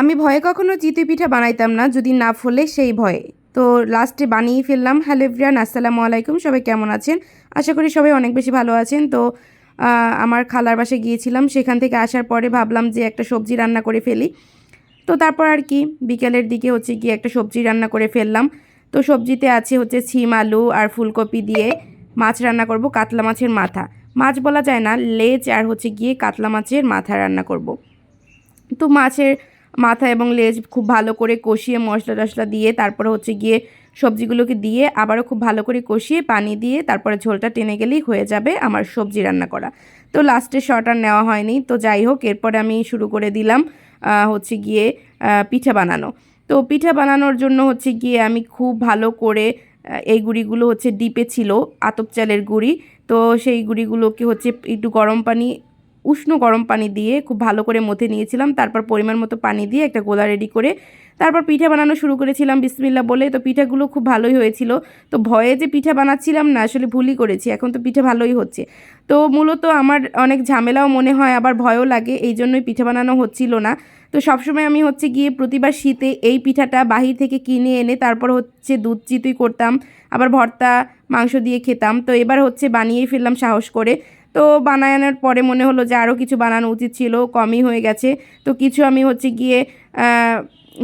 আমি ভয়ে কখনো চিতই পিঠা বানাইতাম না, যদি না ফলে সেই ভয়ে। তো লাস্টে বানিয়ে ফেললাম। হ্যালো এভরিয়ান আসসালামু আলাইকুম। সবাই কেমন আছেন? আশা করি সবাই অনেক বেশি ভালো আছেন। তো আমার খালার বাসায় গিয়েছিলাম। সেখান থেকে আসার পরে ভাবলাম যে একটা সবজি রান্না করে ফেলি। তো তারপর আর কি, বিকেলের দিকে হচ্ছে গিয়ে একটা সবজি রান্না করে ফেললাম। তো সবজিতে আছে হচ্ছে ছিম, আলু আর ফুলকপি দিয়ে মাছ রান্না করব, কাতলা মাছের মাথা। মাছ বলা যায় না, লেজ আর হচ্ছে গিয়ে কাতলা মাছের মাথা রান্না করব। তো মাছের মাথা এবং লেজ খুব ভালো করে কষিয়ে মশলা টশলা দিয়ে, তারপরে হচ্ছে গিয়ে সবজিগুলোকে দিয়ে আবারও খুব ভালো করে কষিয়ে পানি দিয়ে তারপরে ঝোলটা টেনে গেলেই হয়ে যাবে আমার সবজি রান্না করা। তো লাস্টে শট আর নেওয়া হয়নি। তো যাই হোক, এরপরে আমি শুরু করে দিলাম হচ্ছে গিয়ে পিঠা বানানো। তো পিঠা বানানোর জন্য হচ্ছে গিয়ে আমি খুব ভালো করে এই গুঁড়িগুলো হচ্ছে ডিপে ছিল, আতপ চালের গুঁড়ি। তো সেই গুঁড়িগুলোকে হচ্ছে একটু গরম পানি উষ্ণ গরম পানি দিয়ে খুব ভালো করে মথে নিয়েছিলাম। তারপর পরিমাণ মতো পানি দিয়ে একটা গোলা রেডি করে তারপর পিঠা বানানো শুরু করেছিলাম বিসমিল্লা বলে। তো পিঠাগুলো খুব ভালোই হয়েছিল। তো ভয়ে যে পিঠা বানাচ্ছিলাম না, আসলে ভুলই করেছি। এখন তো পিঠা ভালোই হচ্ছে। তো মূলত আমার অনেক ঝামেলাও মনে হয়, আবার ভয়ও লাগে। এই জন্যই পিঠা বানানো হচ্ছিল না। তো সবসময় আমি হচ্ছে গিয়ে প্রতিবার শীতে এই পিঠাটা বাহির থেকে কিনে এনে তারপর হচ্ছে দুধ চিতুই করতাম, আবার ভর্তা, মাংস দিয়ে খেতাম। তো এবার হচ্ছে বানিয়েই ফেললাম সাহস করে। তো বানানোর পরে মনে হলো যে আরও কিছু বানানো উচিত ছিল, কমই হয়ে গেছে। তো কিছু আমি হচ্ছে গিয়ে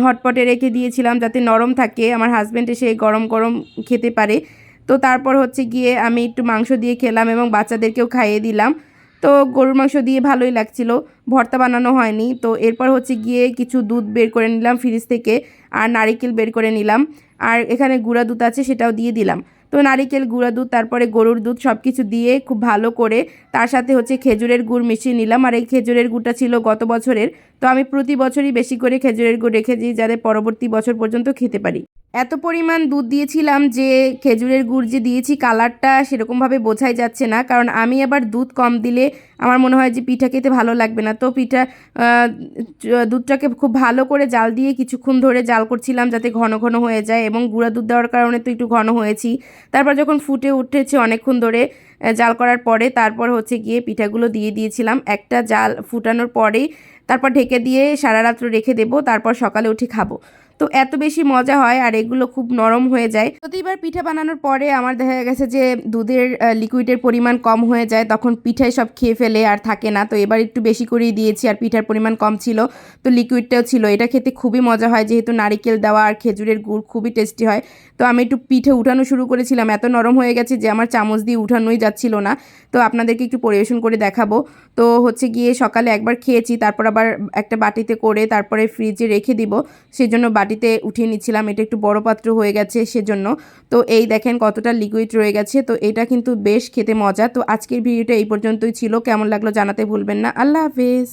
হটপটে রেখে দিয়েছিলাম যাতে নরম থাকে, আমার হাজব্যান্ড এসে গরম গরম খেতে পারে। তো তারপর হচ্ছে গিয়ে আমি একটু মাংস দিয়ে খেলাম এবং বাচ্চাদেরকেও খাইয়ে দিলাম। তো গরুর মাংস দিয়ে ভালোই লাগছিল, ভর্তা বানানো হয়নি। তো এরপর হচ্ছে গিয়ে কিছু দুধ বের করে নিলাম ফ্রিজ থেকে, আর নারিকেল বের করে নিলাম। আর এখানে গুঁড়া দুধ আছে সেটাও দিয়ে দিলাম। তো নারিকেল গুঁড়া দুধ, তারপরে গরুর দুধ সব কিছু দিয়ে খুব ভালো করে তার সাথে হচ্ছে খেজুরের গুড় মিশিয়ে নিলাম। আর এই খেজুরের গুড়টা ছিল গত বছরের। তো আমি প্রতি বছরই বেশি করে খেজুরের গুড় দিই যাতে পরবর্তী বছর পর্যন্ত খেতে পারি। এত পরিমাণ দুধ দিয়েছিলাম যে খেজুরের গুড় যে দিয়েছি কালারটা সেরকমভাবে বোঝাই যাচ্ছে না। কারণ আমি আবার দুধ কম দিলে আমার মনে হয় যে পিঠা খেতে ভালো লাগবে না। তো পিঠা দুধটাকে খুব ভালো করে জাল দিয়ে কিছুক্ষণ ধরে জাল করছিলাম যাতে ঘন ঘন হয়ে যায় এবং গুঁড়া দুধ দেওয়ার কারণে তো একটু ঘন হয়েছি। তারপর যখন ফুটে উঠেছে অনেকক্ষণ ধরে জাল করার পরে তারপর হচ্ছে গিয়ে পিঠাগুলো দিয়ে দিয়েছিলাম। একটা জাল ফুটানোর পরেই তারপর ঢেকে দিয়ে সারা রাত্র রেখে দেবো, তারপর সকালে উঠে খাব। তো এত বেশি মজা হয় আর এগুলো খুব নরম হয়ে যায়। প্রতিবার পিঠা বানানোর পরে আমার দেখা গেছে যে দুধের লিকুইডের পরিমাণ কম হয়ে যায়, তখন পিঠাই সব খেয়ে ফেলে আর থাকে না। তো এবার একটু বেশি করেই দিয়েছি আর পিঠার পরিমাণ কম ছিল। তো লিকুইডটাও ছিল। এটা খেতে খুবই মজা হয়, যেহেতু নারিকেল দেওয়া আর খেজুরের গুড় খুবই টেস্টি হয়। তো আমি একটু পিঠে উঠানো শুরু করেছিলাম। এত নরম হয়ে গেছে যে আমার চামচ দিয়ে উঠানোই যাচ্ছিল না। তো আপনাদেরকে একটু পরিবেশন করে দেখাবো। তো হচ্ছে গিয়ে সকালে একবার খেয়েছি, তারপর আবার একটা বাটিতে করে তারপরে ফ্রিজে রেখে দিব। সেজন্য বাটিতে উঠিয়ে নিচ্ছিলাম। এটা একটু বড় পাত্র হয়ে গেছে সেজন্য। তো এই দেখেন কতটা লিকুইড রয়ে গেছে। তো এটা কিন্তু বেশ খেতে মজা। তো আজকের ভিডিওটা এই পর্যন্তই ছিল। কেমন লাগল জানাতে ভুলবেন না। আল্লাহ হাফেজ।